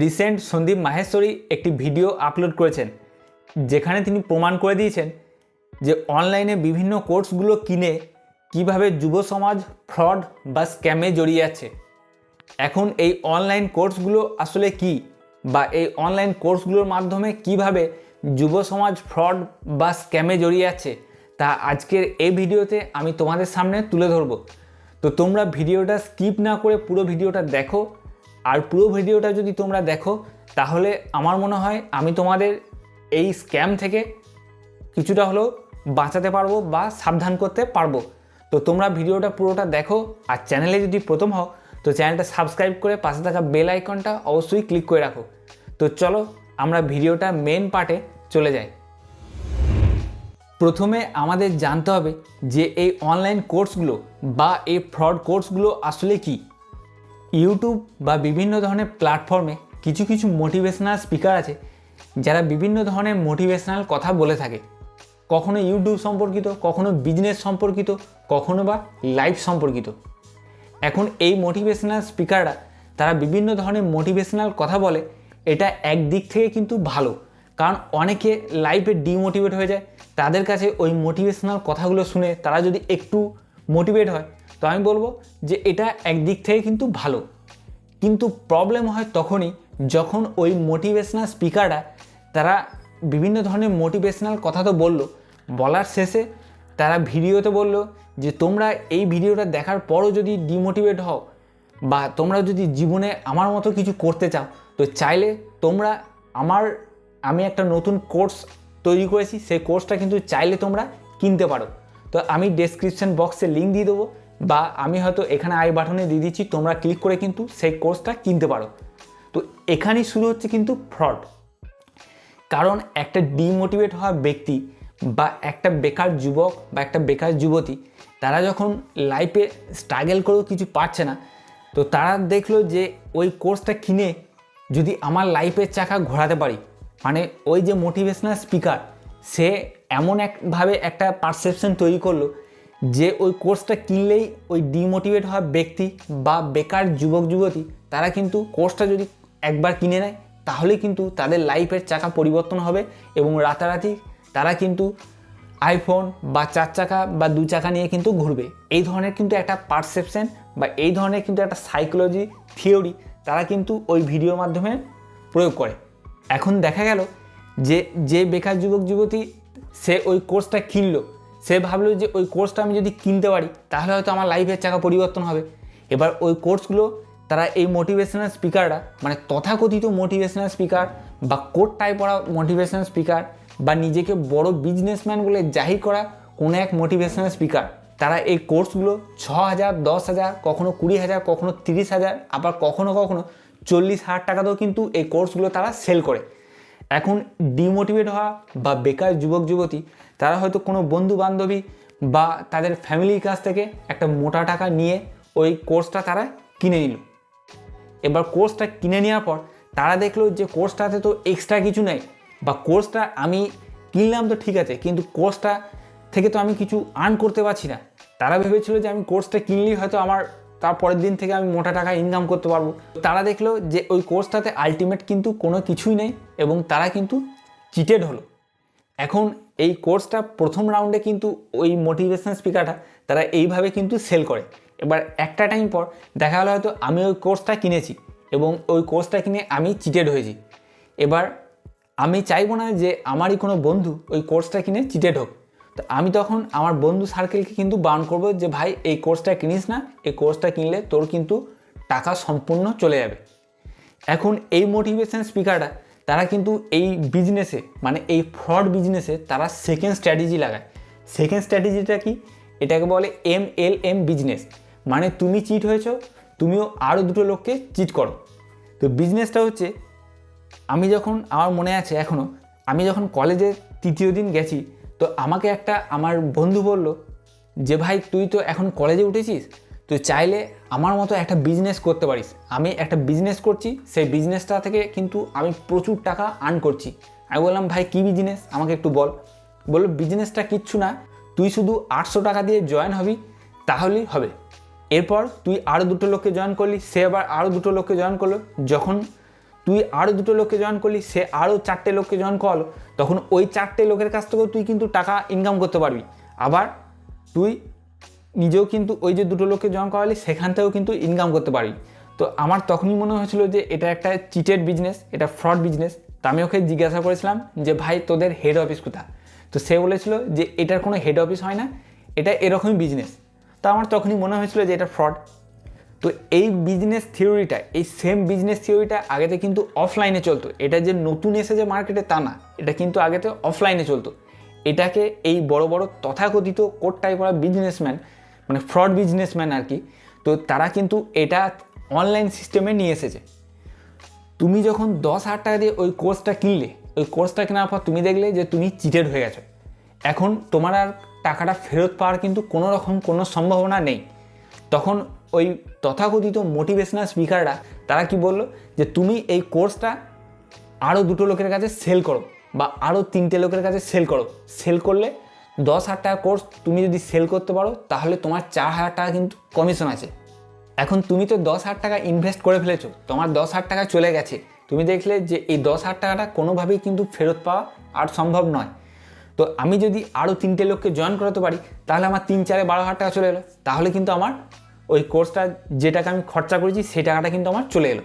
Recent Sandeep Maheshwari একটি video upload করেছেন, যেখানে তিনি প্রমাণ করে দিয়েছেন যে অনলাইনে বিভিন্ন কোর্সগুলো কিনে কীভাবে যুব সমাজ ফ্রড বা স্ক্যামে জড়িয়ে আছে। এখন এই অনলাইন কোর্সগুলো আসলে কি বা এই অনলাইন কোর্সগুলোর মাধ্যমে কীভাবে যুব সমাজ ফ্রড বা স্ক্যামে জড়িয়ে আছে, তা আজকের এই ভিডিওতে আমি তোমাদের সামনে তুলে ধরবো। তো তোমরা ভিডিওটা স্কিপ না করে পুরো ভিডিওটা দেখো আর পুরো ভিডিওটা যদি তোমরা দেখো, তাহলে আমার মনে হয় আমি তোমাদের এই স্ক্যাম থেকে কিছুটা হলেও বাঁচাতে পারব বা সাবধান করতে পারব। তো তোমরা ভিডিওটা পুরোটা দেখো আর চ্যানেলে যদি প্রথম হও, তো চ্যানেলটা সাবস্ক্রাইব করে পাশে থাকা বেল আইকনটা অবশ্যই ক্লিক করে রাখো। তো চলো আমরা ভিডিওটা মেন পার্টে চলে যাই। প্রথমে আমাদের জানতে হবে যে এই অনলাইন কোর্সগুলো বা এই ফ্রড কোর্সগুলো আসলে কি? ইউটিউব বা বিভিন্ন ধরনের প্ল্যাটফর্মে কিছু কিছু মোটিভেশনাল স্পিকার আছে, যারা বিভিন্ন ধরনের মোটিভেশনাল কথা বলে থাকে। কখনো ইউটিউব সম্পর্কিত, কখনো বিজনেস সম্পর্কিত, কখনো বা লাইফ সম্পর্কিত। এখন এই মোটিভেশনাল স্পিকাররা তারা বিভিন্ন ধরনের মোটিভেশনাল কথা বলে, এটা একদিক থেকে কিন্তু ভালো। কারণ অনেকে লাইফে ডিমোটিভেট হয়ে যায়, তাদের কাছে ওই মোটিভেশনাল কথাগুলো শুনে তারা যদি একটু মোটিভেট হয় তো আমি বলব যে এটা একদিক থেকে কিন্তু ভালো। কিন্তু প্রবলেম হয় তখনই যখন ওই মোটিভেশনাল স্পিকাররা তারা বিভিন্ন ধরনের মোটিভেশনাল কথা তো বলল, বলার শেষে তারা ভিডিওতে বলল যে, তোমরা এই ভিডিওটা দেখার পরও যদি ডিমোটিভেট হও বা তোমরা যদি জীবনে আমার মতো কিছু করতে চাও, তো চাইলে তোমরা আমার, আমি একটা নতুন কোর্স তৈরি করেছি, সেই কোর্সটা কিন্তু চাইলে তোমরা কিনতে পারো। তো আমি ডেসক্রিপশন বক্সে লিঙ্ক দিয়ে দেবো। বা আমি হয়তো এখানে আই বাটনে দিয়ে দিচ্ছি, তোমরা ক্লিক করে কিন্তু সেই কোর্সটা কিনতে পারো। তো এখানেই শুরু হচ্ছে কিন্তু ফ্রড কারণ একটা ডিমোটিভেট হওয়া ব্যক্তি বা একটা বেকার যুবক বা একটা বেকার যুবতী, তারা যখন লাইফে স্ট্রাগল করেও কিছু পাচ্ছে না, তো তারা দেখল যে ওই কোর্সটা কিনে যদি আমার লাইফের চাকা ঘোরাতে পারি মানে ওই যে মোটিভেশনাল স্পিকার সে এমন একভাবে একটা পারসেপশন তৈরি করল যে ওই কোর্সটা কিনলেই ওই ডিমোটিভেট হওয়া ব্যক্তি বা বেকার যুবক, যুবতী, তারা কিন্তু কোর্সটা যদি একবার কিনে নেয় তাহলে কিন্তু তাদের লাইফের চাকা পরিবর্তন হবে এবং রাতারাতি তারা কিন্তু আইফোন বা চার চাকা বা দু চাকা নিয়ে কিন্তু ঘুরবে। এই ধরনের কিন্তু একটা পারসেপশন বা এই ধরনের কিন্তু একটা সাইকোলজি থিওরি তারা কিন্তু ওই ভিডিওর মাধ্যমে প্রয়োগ করে। এখন দেখা গেল যে যে বেকার যুবক, যুবতী সে ওই কোর্সটা কিনলো সে ভাবলো যে ওই কোর্সটা আমি যদি কিনতে পারি, তাহলে হয়তো আমার লাইফের চাকা পরিবর্তন হবে। এবার ওই কোর্সগুলো তারা এই মোটিভেশনাল স্পিকাররা মানে তথাকথিত মোটিভেশনাল স্পিকার বা কোট টাইপ করা মোটিভেশনাল স্পিকার বা নিজেকে বড় বিজনেসম্যান বলে জাহির করা কোনো এক মোটিভেশনাল স্পিকার তারা এই কোর্সগুলো ছ হাজার দশ হাজার কখনো কুড়ি হাজার কখনো তিরিশ হাজার আবার কখনো কখনো চল্লিশ হাজার টাকাতেও কিন্তু এই কোর্সগুলো তারা সেল করে। এখন ডিমোটিভেট হওয়া বা বেকার যুবক, যুবতী, তারা হয়তো কোনো বন্ধু বান্ধবী বা তাদের ফ্যামিলির কাছ থেকে একটা মোটা টাকা নিয়ে ওই কোর্সটা তারা কিনে নিল। এবার কোর্সটা কিনে নেওয়ার পর তারা দেখল যে কোর্সটাতে তো এক্সট্রা কিছু নেই বা কোর্সটা আমি কিনলাম তো ঠিক আছে, কিন্তু কোর্সটা থেকে তো আমি কিছু আর্ন করতে পারছি না। তারা ভেবেছিল যে আমি কোর্সটা কিনলেই হয়তো আমার তার পরের দিন থেকে আমি মোটা টাকা ইনকাম করতে পারব। তারা দেখল যে ওই কোর্সটাতে আলটিমেট কিন্তু কোনো কিছুই নেই এবং তারা কিন্তু চিটেড হলো। এখন এই কোর্সটা প্রথম রাউন্ডে কিন্তু ওই মোটিভেশনাল স্পিকারটা তারা এইভাবে কিন্তু সেল করে। এবার একটা টাইম পর দেখা গেলো হয়তো আমি ওই কোর্সটা কিনেছি এবং ওই কোর্সটা কিনে আমি চিটেড হয়েছি। এবার আমি চাইব না যে আমারই কোনো বন্ধু ওই কোর্সটা কিনে চিটেড হোক। তো আমি তখন আমার বন্ধু সার্কেলকে কিন্তু বারণ করব যে, ভাই, এই কোর্সটা কিনিস না, এই কোর্সটা কিনলে তোর কিন্তু টাকা সম্পূর্ণ চলে যাবে। এখন এই মোটিভেশন স্পিকারটা তারা কিন্তু এই বিজনেসে মানে এই ফ্রড বিজনেসে তারা সেকেন্ড স্ট্র্যাটেজি লাগায়। সেকেন্ড স্ট্র্যাটেজিটা কি? এটাকে বলে এম এল এম বিজনেস মানে তুমি চিট হয়েছ, তুমিও আরও দুটো লোককে চিট করো। তো বিজনেসটা হচ্ছে, আমি যখন, আমার মনে আছে এখনও আমি যখন কলেজে তৃতীয় দিন গেছি তো আমাকে একটা আমার বন্ধু বলল যে, ভাই, তুই তো এখন কলেজে উঠেছিস তুই চাইলে আমার মতো একটা বিজনেস করতে পারিস। আমি একটা বিজনেস করছি, সেই বিজনেসটা থেকে কিন্তু আমি প্রচুর টাকা আর্ন করছি। আমি বললাম, ভাই, কী বিজনেস আমাকে একটু বল। বলল বিজনেসটা কিচ্ছু না, তুই শুধু আটশো টাকা দিয়ে জয়েন হবি, তাহলেই হবে। এরপর তুই আরও দুটো লোককে জয়েন করলি, সে আবার আরও দুটো লোককে জয়েন করল, যখন তুই আরও দুটো লোককে জয়েন করলি, সে আরও চারটে লোককে জয়েন করল, তখন ওই চারটে লোকের কাছ থেকেও তুই কিন্তু টাকা ইনকাম করতে পারবি। আবার তুই নিজেও কিন্তু ওই যে দুটো লোককে জয়েন করালি, সেখান থেকেও কিন্তু ইনকাম করতে পারবি। তো আমার তখনই মনে হয়েছিল যে এটা একটা চিটেড বিজনেস এটা ফ্রড বিজনেস তা আমি ওকে জিজ্ঞাসা করেছিলাম যে, ভাই, তোদের হেড অফিস কোথা তো সে বলেছিল যে, এটার কোনো হেড অফিস হয় না, এটা এরকমই বিজনেস তো আমার তখনই মনে হয়েছিল যে এটা ফ্রড তো এই বিজনেস থিওরিটা এই সেম বিজনেস থিওরিটা আগেতে কিন্তু অফলাইনে চলতো। এটা যে নতুন এসেছে মার্কেটে তা না, এটা কিন্তু আগেতে অফলাইনে চলতো। এটাকে এই বড় বড় তথাকথিত কোট টাইপ করা বিজনেসম্যান মানে ফ্রড বিজনেসম্যান আর কি তো তারা কিন্তু এটা অনলাইন সিস্টেমে নিয়ে এসেছে। তুমি যখন দশ হাজার টাকা দিয়ে ওই কোর্সটা কিনলে, ওই কোর্সটা কেনার পর তুমি দেখলে যে তুমি চিটেড হয়ে গেছো। এখন তোমার আর টাকাটা ফেরত পাওয়ার কিন্তু কোনো রকম কোনো সম্ভাবনা নেই। তখন ওই তথাকথিত মোটিভেশনাল স্পিকাররা তারা কি বলল? যে তুমি এই কোর্সটা আরও দুটো লোকের কাছে সেল করো বা আরও তিনটে লোকের কাছে সেল করো। সেল করলে দশ হাজার টাকা কোর্স তুমি যদি সেল করতে পারো, তাহলে তোমার চার হাজার টাকা কিন্তু কমিশন আছে। এখন তুমি তো দশ হাজার টাকা ইনভেস্ট করে ফেলেছো, তোমার দশ হাজার টাকা চলে গেছে। তুমি দেখলে যে এই দশ হাজার টাকাটা কোনোভাবেই কিন্তু ফেরত পাওয়া আর সম্ভব নয়। তো আমি যদি আরও তিনটে লোককে জয়েন করাতে পারি, তাহলে আমার তিন চারে বারো হাজার টাকা চলে এলো। তাহলে কিন্তু আমার ওই কোর্সটা যে টাকা আমি খরচা করেছি সেই টাকাটা কিন্তু আমার চলে এলো।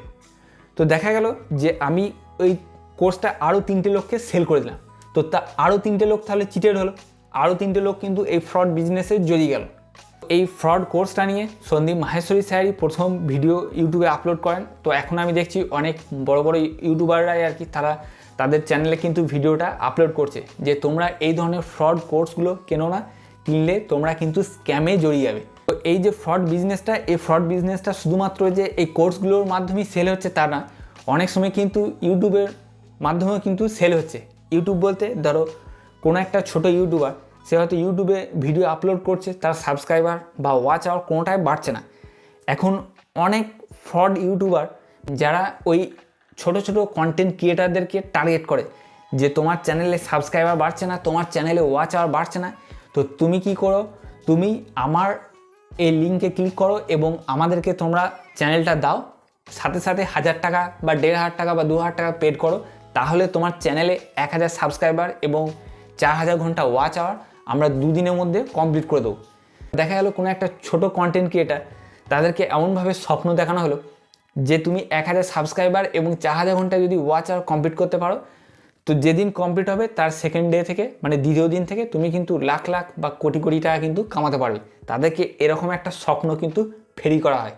তো দেখা গেল যে আমি ওই কোর্সটা আরও তিনটে লোককে সেল করে দিলাম। তো তা আরও তিনটে লোক তাহলে চিটেড হলো। আরও তিনটে লোক কিন্তু এই ফ্রড বিজনেসে জড়িয়ে গেল। এই ফ্রড কোর্সটা নিয়ে সন্দীপ মাহেশ্বরী স্যারই প্রথম ভিডিও ইউটিউবে আপলোড করেন। তো এখন আমি দেখছি অনেক বড় বড় ইউটিউবাররাই আর কি, তারা তাদের চ্যানেলে কিন্তু ভিডিওটা আপলোড করছে। যে তোমরা এই ধরনের ফ্রড কোর্সগুলো কেনো না, কিনলে তোমরা কিন্তু স্ক্যামে জড়িয়ে যাবে। তো এই যে ফ্রড বিজনেসটা এই ফ্রড বিজনেসটা শুধুমাত্র যে এই কোর্সগুলোর মাধ্যমেই সেল হচ্ছে তা না, অনেক সময় কিন্তু ইউটিউবের মাধ্যমেও কিন্তু সেল হচ্ছে। ইউটিউব বলতে ধরো, কোনো একটা ছোট ইউটিউবার, সে হয়তো ইউটিউবে ভিডিও আপলোড করছে, তার সাবস্ক্রাইবার বা ওয়াচ আওয়ার কোনোটাই বাড়ছে না। এখন অনেক ফ্রড ইউটিউবার যারা ওই ছোট ছোট কন্টেন্ট ক্রিয়েটারদেরকে টার্গেট করে, যে তোমার চ্যানেলে সাবস্ক্রাইবার বাড়ছে না, তোমার চ্যানেলে ওয়াচ আওয়ার বাড়ছে না, তো তুমি কি করো? তুমি আমার এই লিঙ্কে ক্লিক করো এবং আমাদেরকে তোমরা চ্যানেলটা দাও। সাথে সাথে হাজার টাকা বা দেড় হাজার টাকা বা দু হাজার টাকা পেড করো। তাহলে তোমার চ্যানেলে এক হাজার সাবস্ক্রাইবার এবং চার হাজার ঘণ্টা ওয়াচ আওয়ার আমরা দুদিনের মধ্যে কমপ্লিট করে দেবো। দেখা গেল কোনো একটা ছোট কন্টেন্ট ক্রিয়েটার তাদেরকে এমনভাবে স্বপ্ন দেখানো হলো যে তুমি এক হাজার সাবস্ক্রাইবার এবং চার হাজার ঘণ্টা যদি ওয়াচ আওয়ার কমপ্লিট করতে পারো তো যেদিন কমপ্লিট হবে, তার সেকেন্ড ডে থেকে মানে দ্বিতীয় দিন থেকে তুমি কিন্তু লাখ লাখ বা কোটি কোটি টাকা কিন্তু কামাতে পারবে। তাদেরকে এরকম একটা স্বপ্ন কিন্তু ফেরি করা হয়।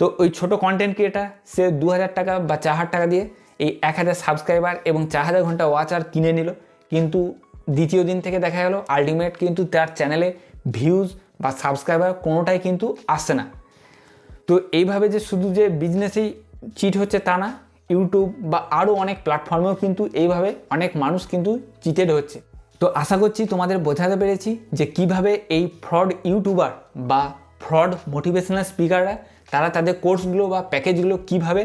তো ওই ছোট কন্টেন্ট ক্রিয়েটার সে দু হাজার টাকা বা চার হাজার টাকা দিয়ে এই এক হাজার সাবস্ক্রাইবার এবং চার হাজার ঘণ্টা ওয়াচ আর কিনে নিল। কিন্তু দ্বিতীয় দিন থেকে দেখা গেল আলটিমেট কিন্তু তার চ্যানেলে ভিউজ বা সাবস্ক্রাইবার কোনোটাই কিন্তু আসছে না। তো এইভাবে যে শুধু যে বিজনেসেই চিট হচ্ছে তা না ইউটিউব বা আরও অনেক প্ল্যাটফর্মেও কিন্তু এইভাবে অনেক মানুষ কিন্তু চিটেড হচ্ছে। তো আশা করছি তোমাদের বোঝাতে পেরেছি যে কীভাবে এই ফ্রড ইউটিউবার বা ফ্রড মোটিভেশনাল স্পিকাররা তারা তাদের কোর্সগুলো বা প্যাকেজগুলো কীভাবে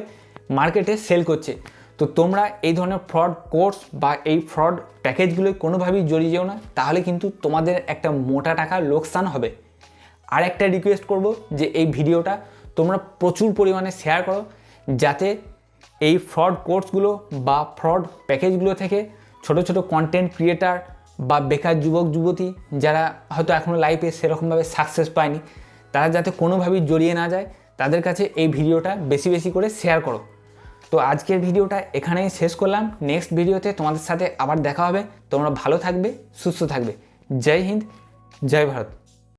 মার্কেটে সেল করছে। তো তোমরা এই ধরনের ফ্রড কোর্স বা এই ফ্রড প্যাকেজগুলো কোনোভাবেই জড়িয়ে যেও না, তাহলে কিন্তু তোমাদের একটা মোটা টাকা লোকসান হবে। আর একটা রিকোয়েস্ট করব যে এই ভিডিওটা তোমরা প্রচুর পরিমাণে শেয়ার করো, যাতে এই ফ্রড কোর্সগুলো বা ফ্রড প্যাকেজগুলো থেকে ছোট ছোট কন্টেন্ট ক্রিয়েটার বা বেকার যুবক, যুবতী যারা হয়তো এখনও লাইফে সেরকমভাবে সাকসেস পায়নি, তারা যাতে কোনোভাবেই জড়িয়ে না যায়, তাদের কাছে এই ভিডিওটা বেশি বেশি করে শেয়ার করো। তো আজকের ভিডিওটা এখানেই শেষ করলাম। নেক্সট ভিডিওতে তোমাদের সাথে আবার দেখা হবে। তোমরা ভালো থাকবে, সুস্থ থাকবে। জয় হিন্দ, জয় ভারত।